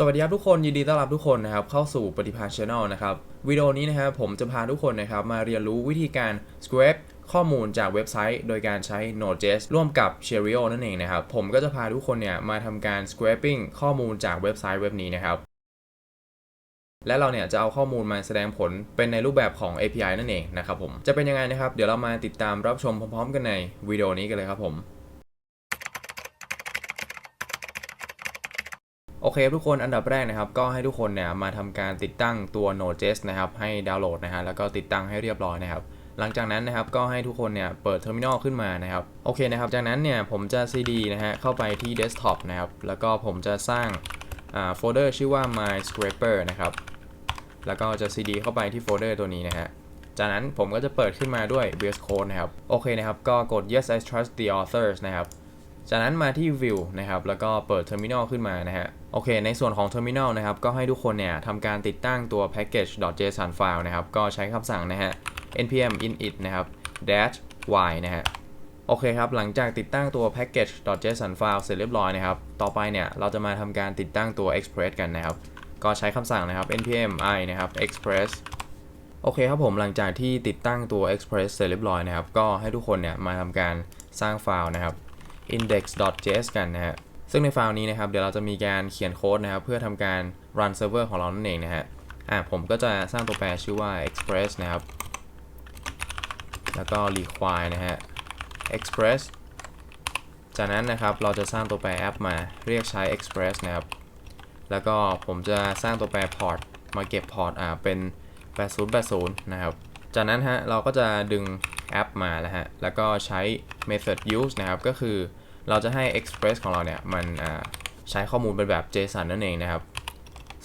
สวัสดีครับทุกคนยินดีต้อนรับทุกคนนะครับเข้าสู่ปฏิภาณ Channel นะครับวิดีโอนี้นะครับผมจะพาทุกคนนะครับมาเรียนรู้วิธีการ scrape ข้อมูลจากเว็บไซต์ โดยการใช้ Node.js ร่วมกับ Cheerio นั่นเองนะครับผมก็จะพาทุกคนเนี่ยมาทำการ scraping ข้อมูลจากเว็บไซต์เว็บนี้นะครับและเราเนี่ยจะเอาข้อมูลมาแสดงผลเป็นในรูปแบบของ API นั่นเองนะครับผมจะเป็นยังไงนะครับเดี๋ยวเรามาติดตามรับชมพร้อมๆ กันในวิดีโอนี้กันเลยครับผม โอเคทุกคนอันดับแรกนะครับก็ให้ทุกคนเนี่ยมาทำการติดตั้งตัว Node.js นะครับให้ดาวน์โหลดนะฮะแล้วก็ติดตั้งให้เรียบร้อยนะครับหลังจากนั้นนะครับก็ให้ทุกคนเนี่ยเปิดเทอร์มินอลขึ้นมานะครับโอเคนะครับจากนั้นเนี่ยผมจะ cd นะฮะเข้าไปที่ desktop นะครับแล้วก็ผมจะสร้างโฟลเดอร์ชื่อว่า my scraper นะครับแล้วก็จะ cd เข้าไปที่โฟลเดอร์ตัวนี้นะฮะจากนั้นผมก็จะเปิดขึ้นมาด้วย VS Code นะครับโอเคนะครับก็กด yes I trust the authors นะครับ จากนั้นมาที่ View นะครับแล้วก็เปิด Terminal ขึ้นมานะฮะโอเค ในส่วนของ Terminal นะครับก็ให้ทุกคนเนี่ยทำการติดตั้งตัว package.json file นะครับก็ใช้คำสั่งนะฮะ npm init นะครับ dash y นะฮะโอเคครับ หลังจากติดตั้งตัว package.json file เสร็จเรียบร้อยนะครับ ต่อไปเนี่ยเราจะมาทำการติดตั้งตัว express กันนะครับ ก็ใช้คำสั่งนะครับ npm i นะครับ express โอเคครับผมหลังจากที่ติดตั้งตัว express เสร็จเรียบร้อยนะครับ ก็ให้ทุกคนเนี่ยมาทำการสร้างไฟล์นะครับ index.js กันนะฮะซึ่งในไฟล์นี้นะครับเดี๋ยวเราจะมีการเขียนโค้ดนะครับเพื่อทำการ run server ของเรานั่นเองนะฮะอะผมก็จะสร้างตัวแปรชื่อว่า express นะครับ แล้วก็ require นะฮะ express จากนั้นนะครับเราจะสร้างตัวแปร app มาเรียกใช้ express นะครับ แล้วก็ผมจะสร้างตัวแปร port มาเก็บ port อ่าเป็น8080นะครับ จากนั้นฮะเราก็จะดึงแอปมาแล้วฮะ แล้วก็ใช้ method use นะครับ ก็คือ เราจะให้ express ของเราเนี่ยมันใช้ข้อมูลเป็นแบบ JSON นั่นเองนะครับ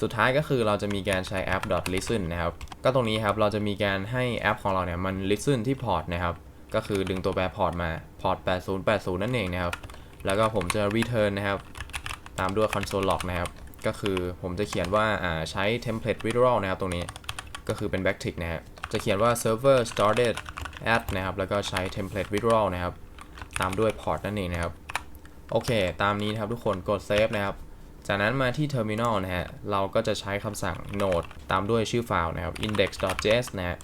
สุดท้ายก็คือเราจะมีการใช้ app listen นะครับ ก็ตรงนี้ครับเราจะมีการให้แอปของเราเนี่ยมัน listen ที่ port นะครับ ก็คือดึงตัวแปร port มา port 8080 นั่นเองนะครับ แล้วก็ผมจะ return นะครับ ตามด้วย console log นะครับ ก็คือผมจะเขียนว่าใช้ template literal นะครับตรงนี้ก็คือเป็น backtick นะฮะจะเขียนว่า server started at นะครับแล้วก็ใช้ template literal นะครับ ตามด้วย port นั่นเองนะครับ โอเค ตามนี้นะครับทุกคนกด save นะครับ จากนั้นมาที่ terminal นะฮะ เราก็จะใช้คำสั่ง node ตามด้วยชื่อไฟล์นะครับ index.js นะฮะ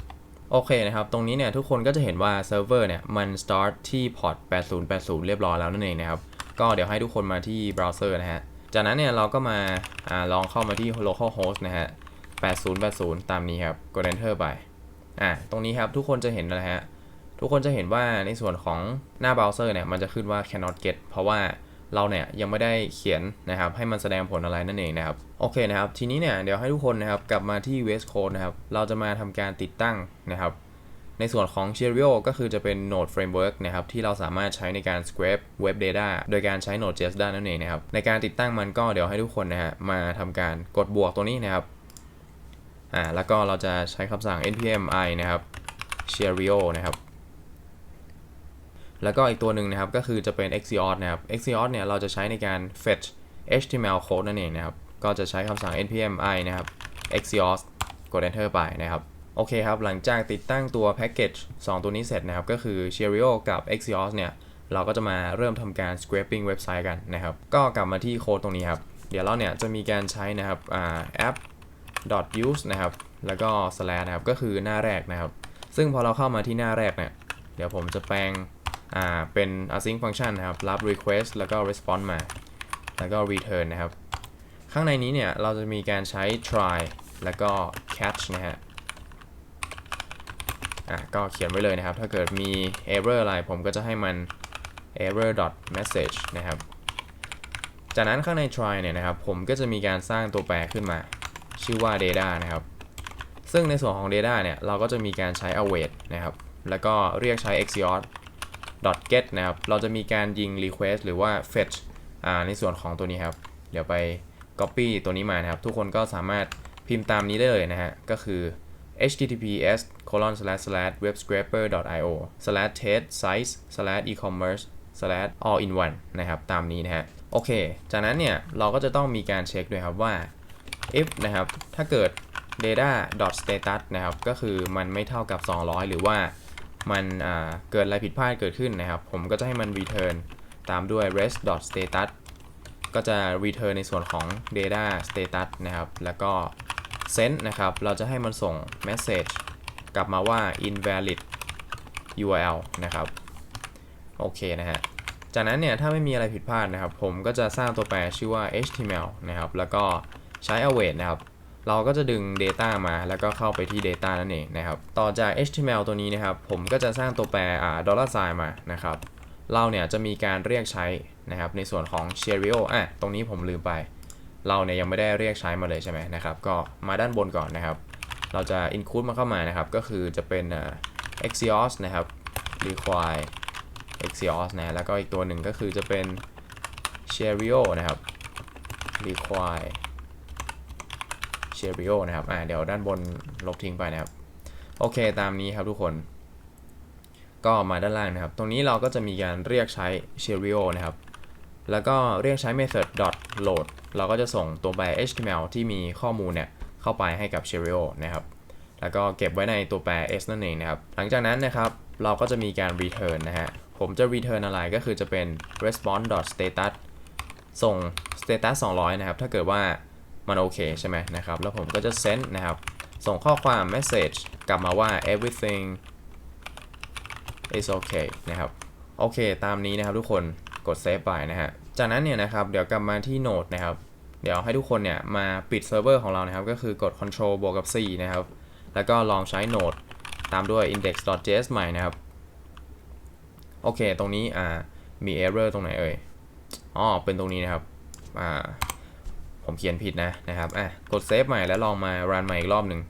โอเคนะครับ ตรงนี้เนี่ยทุกคนก็จะเห็นว่าเซิร์ฟเวอร์เนี่ยมัน start ที่ port 8080 เรียบร้อยแล้วนั่นเองนะครับ ก็เดี๋ยวให้ทุกคนมาที่เบราว์เซอร์นะฮะ จากนั้นเนี่ยเราก็มาอาลองเข้ามาที่ localhost นะฮะ 8080 ตามนี้ครับ กด enter ไป อ่า ตรงนี้ครับทุกคนจะเห็นนะฮะ ทุกคนจะเห็นว่าในส่วนของหน้าเบราว์เซอร์เนี่ยมันจะขึ้นว่า cannot get เพราะว่าเราเนี่ยยังไม่ได้เขียนนะครับให้มันแสดงผลอะไรนั่นเองนะครับโอเคนะครับทีนี้เนี่ยเดี๋ยวให้ทุกคนนะครับกลับมาที่ VS Code นะครับเราจะมาทำการติดตั้งนะครับในส่วนของ Cheerio ก็คือจะเป็น Node Framework นะครับที่เราสามารถใช้ในการ scrape Web Data โดยการใช้ Node.js ได้นั่นเองนะครับในการติดตั้งมันก็เดี๋ยวให้ทุกคนนะฮะมาทำการกดบวกตัวนี้นะครับอ่าแล้วก็เราจะใช้คำสั่ง npm i นะครับ cheerio นะครับ แล้วก็อีกตัวหนึ่งนะครับก็คือจะเป็น exeot นะครับ exeot เนี่ยเราจะใช้ในการ fetch html code นั่นเองนะครับ ก็จะใช้คำสั่ง npm i นะครับ exeot กด enter ไปนะครับ โอเคครับ หลังจากติดตั้งตัว package 2ตัวนี้เสร็จนะครับ ก็คือ cheerio กับ exeot เนี่ย เราก็จะมาเริ่มทำการ scraping เว็บไซต์กันนะครับ ก็กลับมาที่โค้ดตรงนี้ครับ เดี๋ยวเราเนี่ยจะมีการใช้นะครับอ่า app use นะครับ แล้วก็ slash นะครับ ก็คือหน้าแรกนะครับ ซึ่งพอเราเข้ามาที่หน้าแรกเนี่ย เดี๋ยวผมจะแปลง อ่าเป็น async function นะครับ รับ request แล้วก็ response มา แล้วก็ return นะครับ ข้างในนี้เนี่ย เราจะมีการใช้ try แล้วก็ catch นะฮะอะก็เขียนไว้เลยนะครับ ถ้าเกิดมี error อะไร ผมก็จะให้มัน error dot message นะครับ จากนั้นข้างใน try เนี่ยนะครับ ผมก็จะมีการสร้างตัวแปรขึ้นมา ชื่อว่า data นะครับ ซึ่งในส่วนของ data เนี่ย เราก็จะมีการใช้ await นะครับ แล้วก็เรียกใช้ exeot get นะครับ เราจะมีการยิง request หรือว่า fetch ในส่วนของตัวนี้ครับ เดี๋ยวไป copy ตัวนี้มานะครับ ทุกคนก็สามารถพิมพ์ตามนี้ได้เลยนะฮะ ก็คือ https colon slash slash webscraper io slash test sites slash e-commerce slash all in one นะครับ ตามนี้นะฮะ โอเค จากนั้นเนี่ย เราก็จะต้องมีการเช็คด้วยครับว่า if นะครับ ถ้าเกิด data. status นะครับ ก็คือมันไม่เท่ากับ 200 หรือว่า มันเกิดอะไรผิดพลาดเกิดขึ้นนะครับ ผมก็จะให้มัน return ตามด้วย rest status ก็จะ return ในส่วนของ data status นะครับ แล้วก็ send นะครับ เราจะให้มันส่ง message กลับมาว่า invalid URL นะครับ โอเคนะฮะ จากนั้นเนี่ย ถ้าไม่มีอะไรผิดพลาดนะครับ ผมก็จะสร้างตัวแปรชื่อว่า html นะครับ แล้วก็ใช้ await นะครับ เราก็จะดึง Data มาแล้วก็เข้าไปที่ Data นั่นเองนะครับ ต่อจาก HTML ตัวนี้นะครับ ผมก็จะสร้างตัวแปรอ่า dollar sign มานะครับ เราเนี่ยจะมีการเรียกใช้นะครับในส่วนของ Cheerio อะ ตรงนี้ผมลืมไป เราเนี่ยยังไม่ได้เรียกใช้มาเลยใช่ไหมนะครับ ก็มาด้านบนก่อนนะครับ เราจะ include มาเข้ามานะครับ ก็คือจะเป็น Axios นะครับ require Axios นะ แล้วก็อีกตัวหนึ่งก็คือจะเป็น Cheerio นะครับ require Cheerio นะครับอ่าเดี๋ยวด้านบนลบทิ้งไปนะครับ โอเคตามนี้ครับทุกคน ก็มาด้านล่างนะครับ ตรงนี้เราก็จะมีการเรียกใช้ Cheerio นะครับ แล้วก็เรียกใช้ method load เราก็จะส่งตัวแปร HTML ที่มีข้อมูลเนี่ยเข้าไปให้กับ Cheerio นะครับ แล้วก็เก็บไว้ในตัวแปร s นั่นเองนะครับ หลังจากนั้นนะครับเราก็จะมีการ return นะฮะ ผมจะ return อะไรก็คือจะเป็น response status ส่ง status 200 นะครับ ถ้าเกิดว่า มันโอเคใช่ไหมนะครับ แล้วผมก็จะ send นะครับ ส่งข้อความ message กลับมาว่า everything is okay นะครับ โอเค ตามนี้นะครับทุกคน กด save ไปนะฮะ จากนั้นเนี่ยนะครับ เดี๋ยวกลับมาที่ Node นะครับ เดี๋ยวให้ทุกคนเนี่ยมาปิดเซิร์ฟเวอร์ของเรานะครับ ก็คือกด Control บวกกับ C นะครับ แล้วก็ลองใช้ Node ตามด้วย index.js ใหม่นะครับ โอเค ตรงนี้อ่า มี error ตรงไหนเอ่ย อ๋อ เป็นตรงนี้นะครับ อ่า ผมเขียนผิดนะนะครับอะกด save ใหม่แล้วลองมา run ใหม่อีกรอบหนึ่ง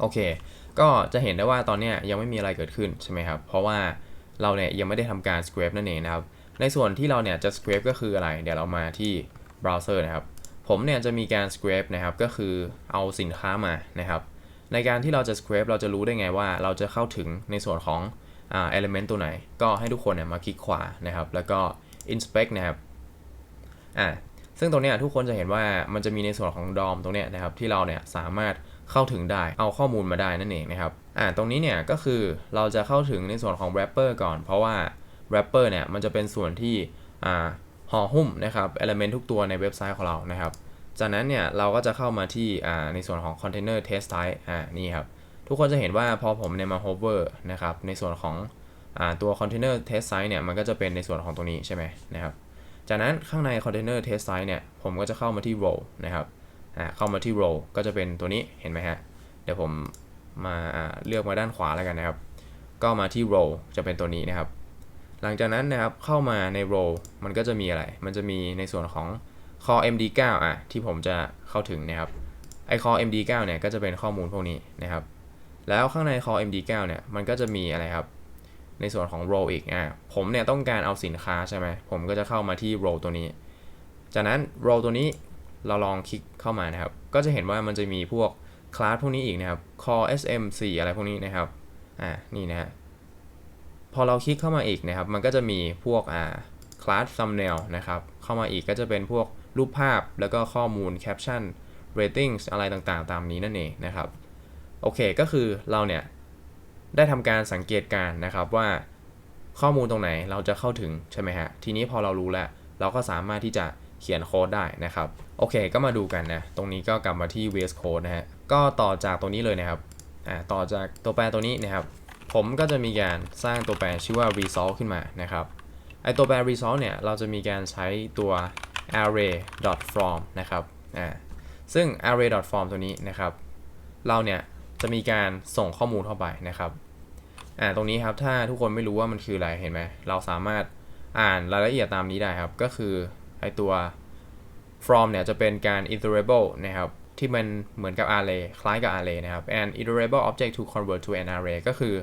โอเค ก็จะเห็นได้ว่าตอนนี้ยังไม่มีอะไรเกิดขึ้นใช่ไหมครับ เพราะว่าเราเนี่ยยังไม่ได้ทำการ scrape นั่นเองนะครับ ในส่วนที่เราเนี่ยจะ scrape ก็คืออะไร เดี๋ยวเรามาที่ browser นะครับ ผมเนี่ยจะมีการ scrape นะครับ ก็คือเอาสินค้ามานะครับ ในการที่เราจะ scrape เราจะรู้ได้ไงว่า เราจะเข้าถึงในส่วนของอ่า element ตัวไหน ก็ให้ทุกคนเนี่ยมาคลิกขวานะครับ แล้วก็ inspect นะครับ อ่า ซึ่งตรงนี้ทุกคนจะเห็นว่ามันจะมีในส่วนของ DOM ตรงนี้นะครับที่เราเนี่ยสามารถเข้าถึงได้เอาข้อมูลมาได้นั่นเองนะครับอ่าตรงนี้เนี่ยก็คือเราจะเข้าถึงในส่วนของ wrapper ก่อน เพราะว่า wrapper เนี่ยมันจะเป็นส่วนที่อ่าห่อหุ้มนะครับ element ทุกตัวในเว็บไซต์ของเรานะครับจากนั้นเนี่ยเราก็จะเข้ามาที่อ่าในส่วนของ container test type อ่านี่ครับทุกคนจะเห็นว่าพอผมเนี่ยมา hover นะครับในส่วนของอ่าตัว container test size เนี่ยมันก็จะเป็นในส่วนของตรงนี้ใช่ไหมนะครับ จากนั้นข้างใน container test size เนี่ย ผมก็จะเข้ามาที่ row นะครับเข้ามาที่ row ก็จะเป็นตัวนี้เห็นไหมฮะ เดี๋ยวผมมาเลือกมาด้านขวาแล้วกันนะครับ ก็มาที่ row จะเป็นตัวนี้นะครับ หลังจากนั้นนะครับเข้ามาใน row มันก็จะมีอะไร มันจะมีในส่วนของ core md9 อะที่ผมจะเข้าถึงนะครับไอ core md9 เนี่ยก็จะเป็นข้อมูลพวกนี้นะครับ แล้วข้างใน core md9 เนี่ยมันก็จะมีอะไรครับ ในส่วนของ row อีกอะผมเนี่ยต้องการเอาสินค้าใช่ไหมผมก็จะเข้ามาที่ row ตัวนี้ จากนั้น row ตัวนี้เราลองคลิกเข้ามานะครับ ก็จะเห็นว่ามันจะมีพวกคลาสพวกนี้อีกนะครับ core sm4 อะไรพวกนี้นะครับ อ่า นี่นะฮะ พอเราคลิกเข้ามาอีกนะครับ มันก็จะมีพวกอ่าคลาส thumbnail นะครับ เข้ามาอีกก็จะเป็นพวกรูปภาพ แล้วก็ข้อมูล caption ratings อะไรต่างๆ ตามนี้นั่นเองนะครับ โอเค ก็คือเราเนี่ย ได้ทำการสังเกตการนะครับว่าข้อมูลตรงไหนเราจะเข้าถึงใช่ไหมฮะ ทีนี้พอเรารู้แล้ว เราก็สามารถที่จะเขียนโค้ดได้นะครับ โอเคก็มาดูกันนะ ตรงนี้ก็กลับมาที่ VS Code นะฮะ ก็ต่อจากตรงนี้เลยนะครับ อ่า ต่อจากตัวแปรตัวนี้นะครับ ผมก็จะมีการสร้างตัวแปรชื่อว่า result ขึ้นมานะครับ ไอตัวแปร result เนี่ย เราจะมีการใช้ตัว array.from นะครับ อ่า ซึ่ง array.from ตัวนี้นะครับ เราเนี่ย จะมีการส่งข้อมูลเข้าไปนะครับอ่าตรงนี้ครับถ้าทุกคนไม่รู้ว่ามันคืออะไรเห็นไหมเราสามารถอ่านรายละเอียดตามนี้ได้ครับ ก็คือไอตัว from เนี่ยจะเป็นการ iterable นะครับที่มันเหมือนกับ array คล้ายกับ array นะครับ and iterable object to convert to an array ก็คือ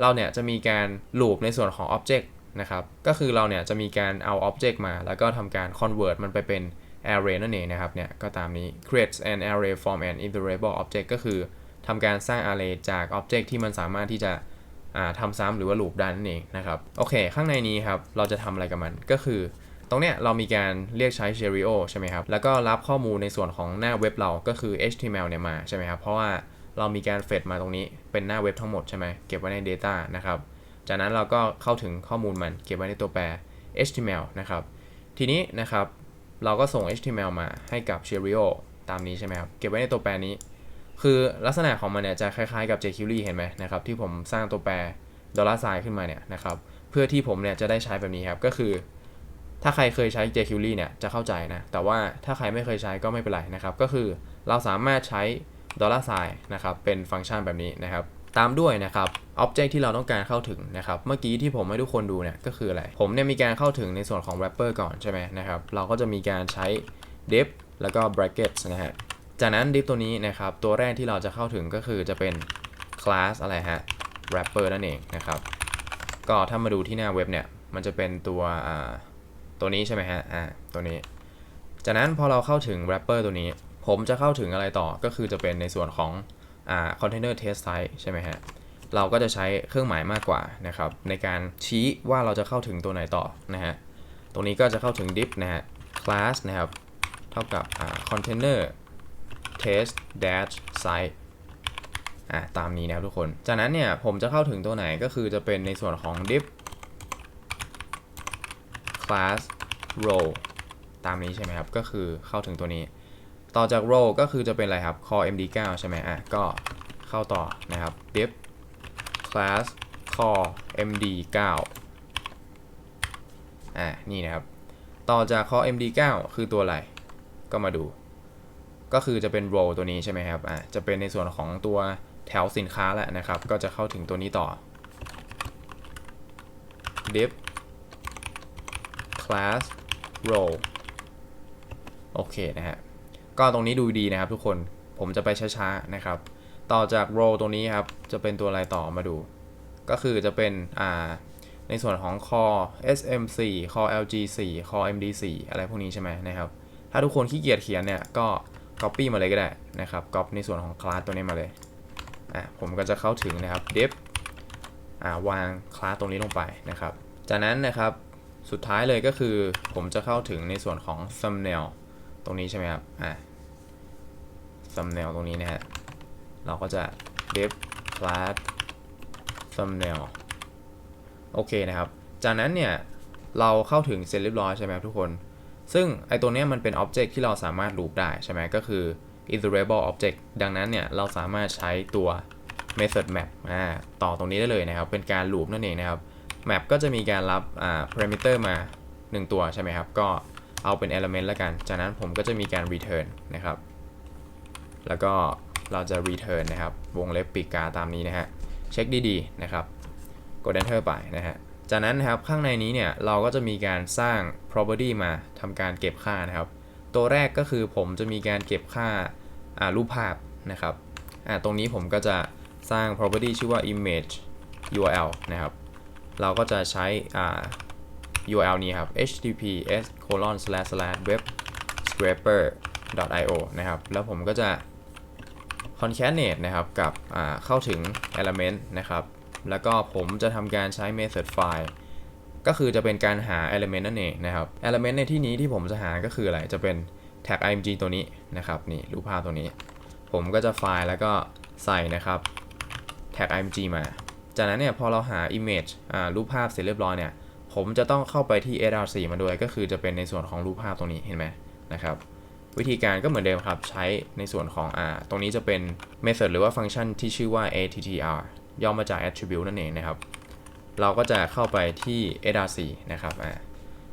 เราเนี่ยจะมีการ loop ในส่วนของ object นะครับ ก็คือเราเนี่ยจะมีการเอา object มา แล้วก็ทำการ convert มันไปเป็น array นั่นเองนะครับเนี่ยก็ตามนี้ creates an array from an iterable object ก็คือ ทำการสร้าง array จาก object ที่มันสามารถที่จะอ่าทำซ้ำหรือว่า loop ได้นั่นเองนะครับ โอเค ข้างในนี้ครับ เราจะทำอะไรกับมันก็คือ ตรงเนี้ยเรามีการเรียกใช้ Cheerio ใช่ไหมครับ แล้วก็รับข้อมูลในส่วนของหน้าเว็บเราก็คือ HTML เนี่ยมาใช่ไหมครับ เพราะว่าเรามีการเฟดมาตรงนี้เป็นหน้าเว็บทั้งหมดใช่ไหมเก็บไว้ใน Data นะครับ จากนั้นเราก็เข้าถึงข้อมูลมันเก็บไว้ในตัวแปร HTML นะครับ ทีนี้นะครับเราก็ส่ง HTML มาให้กับ Cheerio ตามนี้ใช่ไหมครับ เก็บไว้ในตัวแปรนี้ คือลักษณะของมันเนี่ยจะคล้ายๆกับ jQuery เห็นไหมนะครับที่ผมสร้างตัวแปรดอลลาร์ไซขึ้นมาเนี่ยนะครับเพื่อที่ผมเนี่ยจะได้ใช้แบบนี้ครับ ก็คือ ถ้าใครเคยใช้ jQuery เนี่ยจะเข้าใจนะ แต่ว่าถ้าใครไม่เคยใช้ก็ไม่เป็นไรนะครับ ก็คือเราสามารถใช้ดอลลาร์ไซนะครับเป็นฟังก์ชันแบบนี้นะครับตามด้วยนะครับ Object ที่เราต้องการเข้าถึงนะครับ เมื่อกี้ที่ผมให้ทุกคนดูเนี่ยก็คืออะไร ผมเนี่ยมีการเข้าถึงในส่วนของ wrapper ก่อนใช่ไหมนะครับ เราก็จะมีการใช้ div แล้วก็ brackets นะฮะ จากนั้น div ตัวนี้นะครับ ตัวแรกที่เราจะเข้าถึงก็คือจะเป็น class อะไรฮะ wrapper นั่นเองนะครับ ก็ถ้ามาดูที่หน้าเว็บเนี่ย มันจะเป็นตัวอ่าตัวนี้ใช่ไหมฮะอ่าตัวนี้ จากนั้นพอเราเข้าถึง wrapper ตัวนี้ ผมจะเข้าถึงอะไรต่อก็คือจะเป็นในส่วนของอ่า container test type ใช่ไหมฮะเราก็จะใช้เครื่องหมายมากกว่านะครับในการชี้ว่าเราจะเข้าถึงตัวไหนต่อนะฮะตรงนี้ก็จะเข้าถึง div นะฮะ class นะครับ เท่ากับอ่า container test dash site อะตามนี้นะครับทุกคน จากนั้นเนี่ยผมจะเข้าถึงตัวไหนก็คือจะเป็นในส่วนของ div class row ตามนี้ใช่ไหมครับ ก็คือเข้าถึงตัวนี้ ต่อจาก row ก็คือจะเป็นอะไรครับ core md9 ใช่ไหมอะก็เข้าต่อนะครับ div class core md9 อะนี่นะครับ ต่อจาก core md9 คือตัวอะไร ก็มาดู ก็คือจะเป็น row ตัวนี้ใช่ไหมครับอะจะเป็นในส่วนของตัวแถวสินค้าแหละนะครับ ก็จะเข้าถึงตัวนี้ต่อ div class row โอเคนะฮะ ก็ตรงนี้ดูดีนะครับทุกคน ผมจะไปช้าๆนะครับ ต่อจาก row ตรงนี้ครับ จะเป็นตัวอะไรต่อมาดู ก็คือจะเป็นอ่าในส่วนของ core sm4 core lg4 core md4 อะไรพวกนี้ใช่ไหมนะครับ ถ้าทุกคนขี้เกียจเขียนเนี่ย ก็ copy มาเลยก็ได้นะครับ copy ในส่วนของ class ตัวนี้มาเลยอะผมก็จะเข้าถึงนะครับ div อ่าวาง class ตรงนี้ลงไปนะครับ จากนั้นนะครับสุดท้ายเลยก็คือผมจะเข้าถึงในส่วนของ thumbnail ตรงนี้ใช่ไหมครับอะ thumbnail ตรงนี้นะฮะเราก็จะ div class thumbnail โอเคนะครับ จากนั้นเนี่ย เราเข้าถึงเสร็จเรียบร้อยใช่ไหมครับทุกคน ซึ่งไอตัวนี้มันเป็น object ที่เราสามารถ loop ได้ใช่ไหมก็คือ iterable object ดังนั้นเนี่ยเราสามารถใช้ตัว method map อ่าต่อตรงนี้ได้เลยนะครับ เป็นการ loop นั่นเองนะครับ map ก็จะมีการรับอ่า parameter มา 1 ตัวใช่ไหมครับ ก็เอาเป็น element แล้วกัน จากนั้นผมก็จะมีการ return นะครับ แล้วก็เราจะ return นะครับ วงเล็บปีกกาตามนี้นะฮะ เช็คดีๆนะครับ กด enter ไปนะฮะ จากนั้นนะครับข้างในนี้เนี่ยเราก็จะมีการสร้าง property มาทำการเก็บค่านะครับ ตัวแรกก็คือผมจะมีการเก็บค่าารูปภาพนะครับตรงนี้ผมก็จะสร้าง property ชื่อว่า image url นะครับ เราก็จะใช้ URL นี้ครับ https colon slash slash web scraper io นะครับ แล้วผมก็จะ concatenate นะครับกับเข้าถึง element นะครับ แล้วก็ผมจะทำการใช้ method file ก็คือจะเป็นการหา element นั่นเองนะครับ element ในที่นี้ที่ผมจะหาก็คืออะไร จะเป็น tag img ตัวนี้นะครับ นี่รูปภาพตัวนี้ ผมก็จะไฟล์แล้วก็ใส่นะครับ tag img มา จากนั้นเนี่ยพอเราหา image อ่ารูปภาพเสร็จเรียบร้อยเนี่ย ผมจะต้องเข้าไปที่ src มาด้วย ก็คือจะเป็นในส่วนของรูปภาพตรงนี้เห็นไหมนะครับ วิธีการก็เหมือนเดิมครับ ใช้ในส่วนของอ่าตรงนี้จะเป็น method หรือว่าฟังก์ชันที่ชื่อว่า attr ย่อมาจาก attribute นั่นเองนะครับ เราก็จะเข้าไปที่ src นะครับอ่า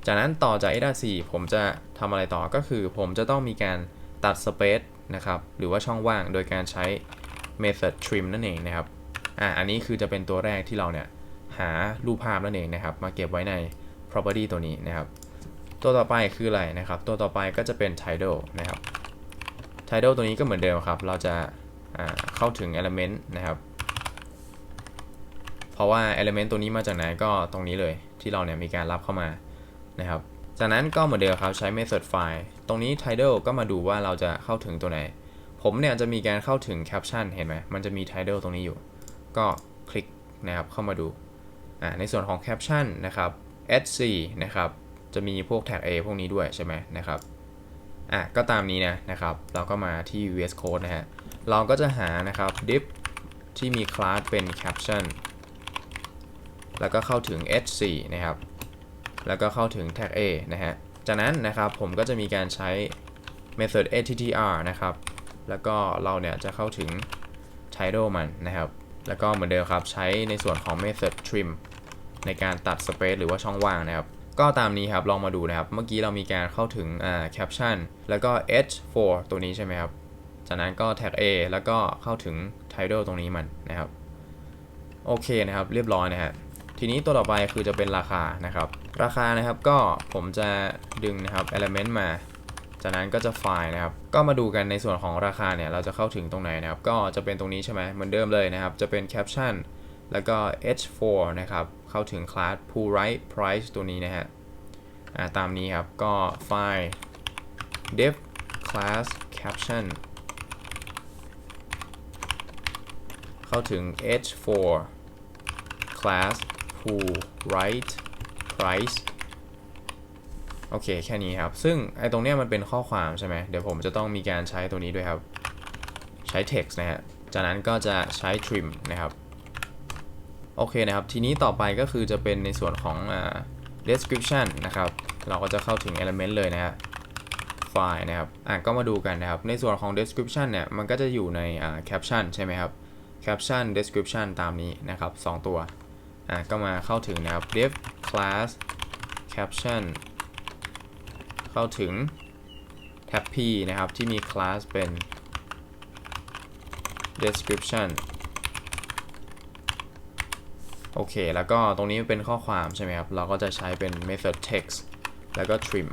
จากนั้นต่อจาก src ผมจะทำอะไรต่อก็คือ ผมจะต้องมีการตัด space นะครับหรือว่าช่องว่างโดยการใช้ method trim นั่นเองนะครับอ่าอันนี้คือจะเป็นตัวแรกที่เราเนี่ยหารูปภาพนั่นเองนะครับ มาเก็บไว้ใน property ตัวนี้นะครับ ตัวต่อไปคืออะไรนะครับ ตัวต่อไปก็จะเป็น title นะครับ title ตัวนี้ก็เหมือนเดิมครับ เราจะาเข้าถึง element นะครับ เพราะว่า element ตัวนี้มาจากไหนก็ตรงนี้เลย ที่เราเนี่ยมีการรับเข้ามานะครับ จากนั้นก็เหมือนเดิมครับใช้ method file ตรงนี้ title ก็มาดูว่าเราจะเข้าถึงตัวไหน ผมเนี่ยจะมีการเข้าถึง caption เห็นไหมมันจะมี title ตรงนี้อยู่ ก็คลิกนะครับเข้ามาดูอ่าในส่วนของ caption นะครับ h4 นะครับจะมีพวก tag A พวกนี้ด้วยใช่ไหมนะครับอะก็ตามนี้นะนะครับ เราก็มาที่ VS Code นะฮะ เราก็จะหานะครับ div ที่มี class เป็น caption แล้วก็เข้าถึง h4 นะครับ แล้วก็เข้าถึง tag A นะฮะ จากนั้นนะครับผมก็จะมีการใช้ method attr นะครับ แล้วก็เราเนี่ยจะเข้าถึง title มันนะครับ แล้วก็เหมือนเดิมครับใช้ในส่วนของ method trim ในการตัด space หรือว่าช่องว่างนะครับ ก็ตามนี้ครับลองมาดูนะครับ เมื่อกี้เรามีการเข้าถึงอ่า caption แล้วก็ h4 ตัวนี้ใช่ไหมครับ จากนั้นก็ tag a แล้วก็เข้าถึง title ตรงนี้มันนะครับ โอเคนะครับเรียบร้อยนะฮะ ทีนี้ตัวต่อไปคือจะเป็นราคานะครับ ราคานะครับก็ผมจะดึงนะครับ element มา จากนั้นก็จะไฟล์นะครับ ก็มาดูกันในส่วนของราคาเนี่ยเราจะเข้าถึงตรงไหนนะครับ ก็จะเป็นตรงนี้ใช่ไหมเหมือนเดิมเลยนะครับ จะเป็น caption แล้วก็ h4 นะครับ เข้าถึง class pool right price ตัวนี้นะฮะตามนี้ครับก็ไฟล์ div class caption เข้าถึง h4 class pool right price โอเค แค่นี้ครับ ซึ่งไอ้ตรงเนี้ยมันเป็นข้อความใช่ไหม เดี๋ยวผมจะต้องมีการใช้ตัวนี้ด้วยครับ ใช้ text นะฮะ จากนั้นก็จะใช้ trim นะครับ โอเคนะครับ ทีนี้ต่อไปก็คือจะเป็นในส่วนของอ description นะครับ เราก็จะเข้าถึง element เลยนะฮะ ไฟล์นะครับ อะ ก็มาดูกันนะครับ ในส่วนของ description เนี่ย มันก็จะอยู่ใน caption ใช่ไหมครับ caption description ตามนี้นะครับ 2 ตัว อะก็มาเข้าถึงนะครับ div class caption เข้าถึง tab p นะครับ ที่มี class เป็น description โอเค แล้วก็ตรงนี้เป็นข้อความใช่ไหมครับ เราก็จะใช้เป็น method text แล้วก็ trim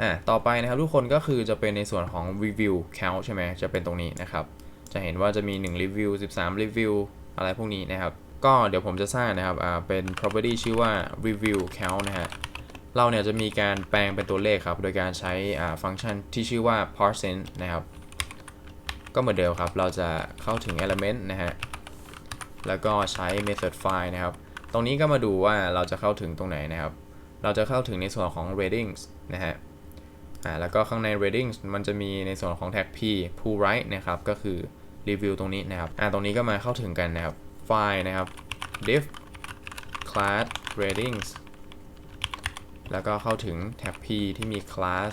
อะต่อไปนะครับทุกคนก็คือจะเป็นในส่วนของ review count ใช่ไหมจะเป็นตรงนี้นะครับ จะเห็นว่าจะมี 1 review 13 review อะไรพวกนี้นะครับ ก็เดี๋ยวผมจะสร้างนะครับเป็น property ชื่อว่า review count นะฮะเราเนี่ยจะมีการแปลงเป็นตัวเลขครับ โดยการใช้ฟังก์ชันที่ชื่อว่า parsen นะครับ ก็เหมือนเดิมครับ เราจะเข้าถึง element นะฮะ แล้วก็ใช้ method file นะครับ ตรงนี้ก็มาดูว่าเราจะเข้าถึงตรงไหนนะครับ เราจะเข้าถึงในส่วนของ ratings นะฮะ อ่า แล้วก็ข้างใน ratings มันจะมีในส่วนของ tag p pull right นะครับ ก็คือ review ตรงนี้นะครับ อ่า ตรงนี้ก็มาเข้าถึงกันนะครับ file นะครับ div class ratings แล้วก็เข้าถึง tab p ที่มี class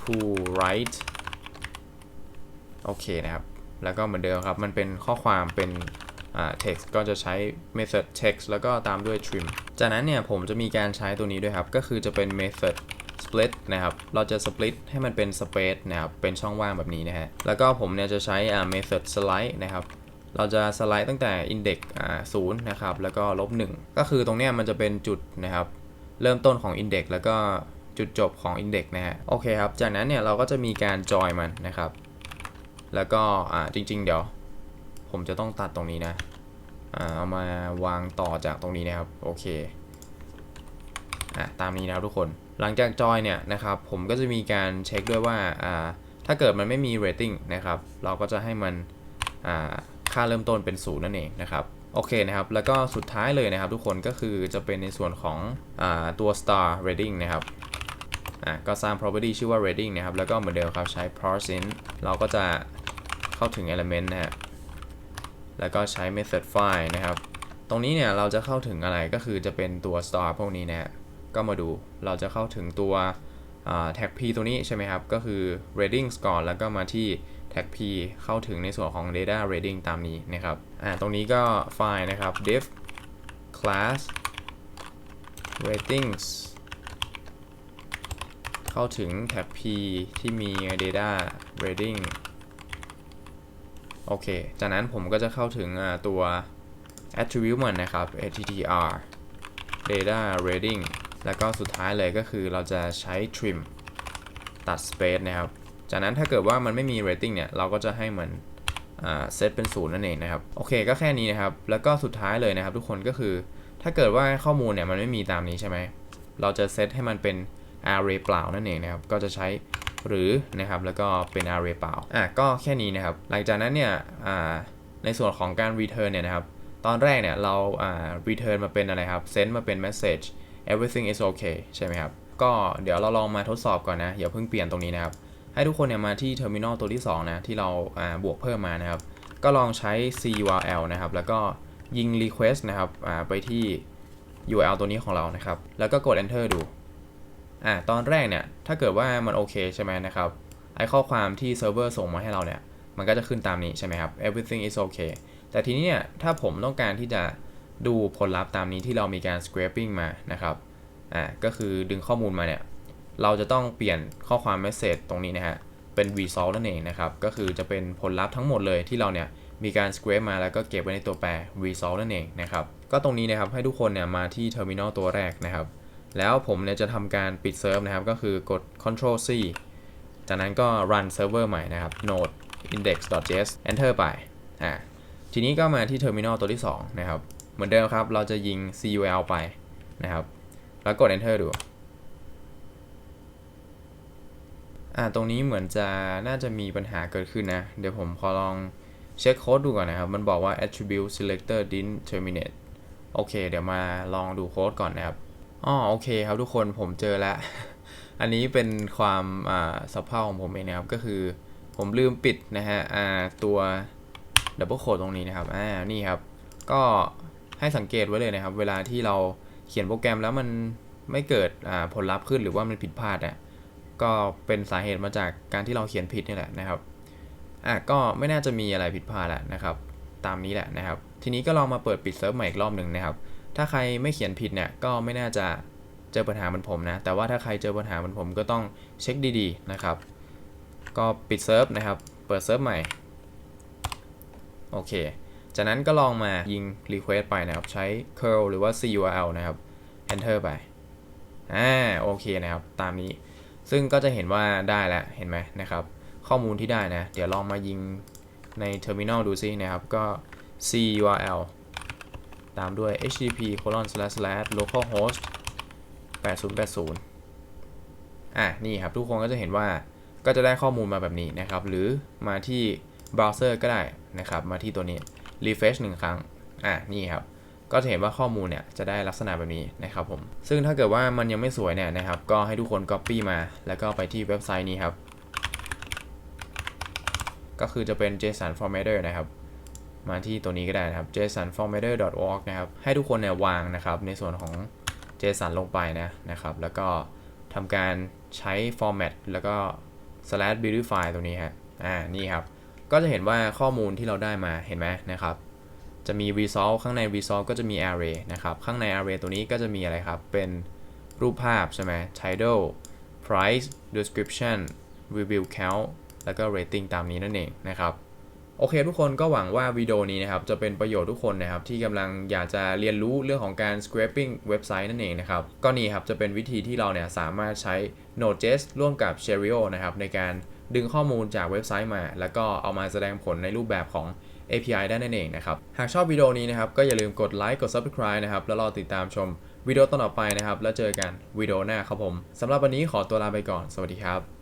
pull right โอเคนะครับ แล้วก็เหมือนเดิมครับ มันเป็นข้อความเป็นอ่า text ก็จะใช้ method text แล้วก็ตามด้วย trim จากนั้นเนี่ยผมจะมีการใช้ตัวนี้ด้วยครับ ก็คือจะเป็น method split นะครับ เราจะ split ให้มันเป็น space นะครับ เป็นช่องว่างแบบนี้นะฮะ แล้วก็ผมเนี่ยจะใช้ method slide นะครับเราจะสไลด์ตั้งแต่ index อ่าศูนย์นะครับ แล้วก็ลบหนึ่งก็คือตรงเนี้ยมันจะเป็นจุดนะครับ เริ่มต้นของ index แล้วก็จุดจบของ index นะฮะ โอเคครับ จากนั้นเนี่ยเราก็จะมีการ join มันนะครับ แล้วก็อ่าจริง ๆ เดี๋ยว ผมจะต้องตัดตรงนี้นะ อ่าเอามาวางต่อจากตรงนี้นะครับ โอเค อะตามนี้นะครับทุกคน หลังจากจอยเนี่ยนะครับผมก็จะมีการเช็คด้วยว่าถ้าเกิดมันไม่มี rating นะครับเราก็จะให้มันค่าเริ่มต้นเป็นศูนย์นั่นเองนะครับโอเคนะครับ แล้วก็สุดท้ายเลยนะครับทุกคนก็คือจะเป็นในส่วนของอตัว star rating นะครับก็สร้าง property ชื่อว่า rating นะครับ แล้วก็เหมือนเดิมครับใช้ parseint เราก็จะเข้าถึง element นะฮะแล้วก็ใช้ method file นะครับ ตรงนี้เนี่ยเราจะเข้าถึงอะไรก็คือจะเป็นตัว star พวกนี้นะฮะ ก็มาดูเราจะเข้าถึงตัวอ่า tag p ตัวนี้ใช่ไหมครับ ก็คือ ratings ก่อนแล้วก็มาที่ tag p เข้าถึงในส่วนของ data rating ตามนี้นะครับอ่าตรงนี้ก็ไฟล์นะครับ div class ratings เข้าถึง tag p ที่มี data rating โอเค จากนั้นผมก็จะเข้าถึงตัว attribute มันนะครับ attr data rating แล้วก็สุดท้ายเลยก็คือเราจะใช้ trim ตัด space นะครับ จากนั้นถ้าเกิดว่ามันไม่มี rating เนี่ย เราก็จะให้มันเซตเป็นศูนย์นั่นเองนะครับ โอเคก็แค่นี้นะครับ แล้วก็สุดท้ายเลยนะครับทุกคนก็คือถ้าเกิดว่าข้อมูลเนี่ยมันไม่มีตามนี้ใช่ไหม เราจะเซตให้มันเป็น array เปล่านั่นเองนะครับ ก็จะใช้หรือนะครับ แล้วก็เป็น array เปล่า อะก็แค่นี้นะครับ หลังจากนั้นเนี่ยอ่าในส่วนของการ return เนี่ยนะครับ ตอนแรกเนี่ยเราอ่า return มาเป็นอะไรครับ send มาเป็น message everything is okay ใช่ไหมครับ ก็เดี๋ยวเราลองมาทดสอบก่อนนะ อย่าเพิ่งเปลี่ยนตรงนี้นะครับ ให้ทุกคนเนี่ยมาที่ terminal ตัวที่ 2 นะ ที่เราาบวกเพิ่มมานะครับ ก็ลองใช้ curl นะครับ แล้วก็ยิง request นะครับไปที่ URL ตัวนี้ของเรานะครับ แล้วก็กด enter ดูอ่าตอนแรกเนี่ย ถ้าเกิดว่ามันโอเคใช่ไหมนะครับ ไอข้อความที่เซิร์ฟเวอร์ส่งมาให้เราเนี่ย มันก็จะขึ้นตามนี้ใช่ไหมครับ everything is okay แต่ทีนี้เนี่ย ถ้าผมต้องการที่จะ ดูผลลัพธ์ตามนี้ที่เรามีการ scraping มานะครับ อ่า ก็คือดึงข้อมูลมาเนี่ย เราจะต้องเปลี่ยนข้อความ message ตรงนี้นะฮะ เป็น result นั่นเองนะครับ ก็คือจะเป็นผลลัพธ์ทั้งหมดเลยที่เราเนี่ยมีการ scrape มาแล้วก็เก็บไว้ในตัวแปร result นั่นเองนะครับ ก็ตรงนี้นะครับให้ทุกคนเนี่ยมาที่ terminal ตัวแรกนะครับ แล้วผมเนี่ยจะทำการปิดเซิร์ฟนะครับ ก็คือกด control C จากนั้นก็ run server ใหม่นะครับ node index.js enter ไป อ่า ทีนี้ก็มาที่ terminal ตัวที่2นะครับ เหมือนเดิมครับ เราจะยิง cul ไปนะครับ แล้วกด enter ดู อ่า ตรงนี้เหมือนจะน่าจะมีปัญหาเกิดขึ้นนะ เดี๋ยวผมขอลองเช็คโค้ดดูก่อนนะครับ มันบอกว่า attribute selector didn't terminate โอเค เดี๋ยวมาลองดูโค้ดก่อนนะครับอ๋อโอเคครับทุกคนผมเจอแล้ว อันนี้เป็นความอ่าสภาพของผมเองนะครับ ก็คือผมลืมปิดนะฮะอ่าตัวดับเบิลโคดตรงนี้นะครับอ่านี่ครับ ก็ ให้สังเกตไว้เลยนะครับ เวลาที่เราเขียนโปรแกรมแล้วมันไม่เกิดผลลัพธ์ขึ้นหรือว่ามันผิดพลาดอะก็เป็นสาเหตุมาจากการที่เราเขียนผิดนี่แหละนะครับอะก็ไม่น่าจะมีอะไรผิดพลาดแหละนะครับ ตามนี้แหละนะครับ ทีนี้ก็ลองมาเปิดปิดเซิร์ฟใหม่อีกรอบหนึ่งนะครับ ถ้าใครไม่เขียนผิดเนี่ยก็ไม่น่าจะเจอปัญหาเหมือนผมนะ แต่ว่าถ้าใครเจอปัญหาเหมือนผมก็ต้องเช็คดีๆนะครับ ก็ปิดเซิร์ฟนะครับ เปิดเซิร์ฟใหม่ โอเค จากนั้นก็ลองมายิง request ไปนะครับ ใช้ curl หรือว่า curl นะครับ enter ไป อ่า โอเคนะครับ ตามนี้ ซึ่งก็จะเห็นว่าได้แล้ว เห็นไหมนะครับ ข้อมูลที่ได้นะ เดี๋ยวลองมายิงใน terminal ดูซินะครับ ก็ curl ตามด้วย http colon slash slash localhost 8080 อะ นี่ครับ ทุกคนก็จะเห็นว่าก็จะได้ข้อมูลมาแบบนี้นะครับ หรือมาที่เบราว์เซอร์ก็ได้นะครับ มาที่ตัวนี้ refresh หนึ่งครั้ง อะนี่ครับ ก็จะเห็นว่าข้อมูลเนี่ยจะได้ลักษณะแบบนี้นะครับผม ซึ่งถ้าเกิดว่ามันยังไม่สวยเนี่ยนะครับ ก็ให้ทุกคน copy มา แล้วก็ไปที่เว็บไซต์นี้ครับ ก็คือจะเป็น JSON formatter นะครับ มาที่ตัวนี้ก็ได้นะครับ jsonformatter.org นะครับ ให้ทุกคนเนี่ยวางนะครับ ในส่วนของ JSON ลงไปนะนะครับ แล้วก็ทำการใช้ format แล้วก็ slash beautify ตัวนี้ฮะ อ่า นี่ครับ ก็จะเห็นว่าข้อมูลที่เราได้มาเห็นไหมนะครับ จะมี result ข้างใน result ก็จะมี array นะครับ ข้างใน array ตัวนี้ก็จะมีอะไรครับ เป็นรูปภาพใช่ไหม title price description review count แล้วก็ rating ตามนี้นั่นเองนะครับโอเคทุกคนก็หวังว่าวิดีโอนี้นะครับจะเป็นประโยชน์ทุกคนนะครับที่กำลังอยากจะเรียนรู้เรื่องของการ scraping เว็บไซต์นั่นเองนะครับก็นี่ครับจะเป็นวิธีที่เราเนี่ยสามารถใช้ Node.js ร่วมกับ Cherio นะครับในการ ดึงข้อมูลจากเว็บไซต์มา แล้วก็เอามาแสดงผลในรูปแบบของ API ได้นั่นเองนะครับ หากชอบวิดีโอนี้นะครับ ก็อย่าลืมกดไลค์กด Subscribe นะครับ แล้วรอติดตามชมวิดีโอต่อไปนะครับ แล้วเจอกันวิดีโอหน้าครับผมสำหรับวันนี้ขอตัวลาไปก่อน สวัสดีครับ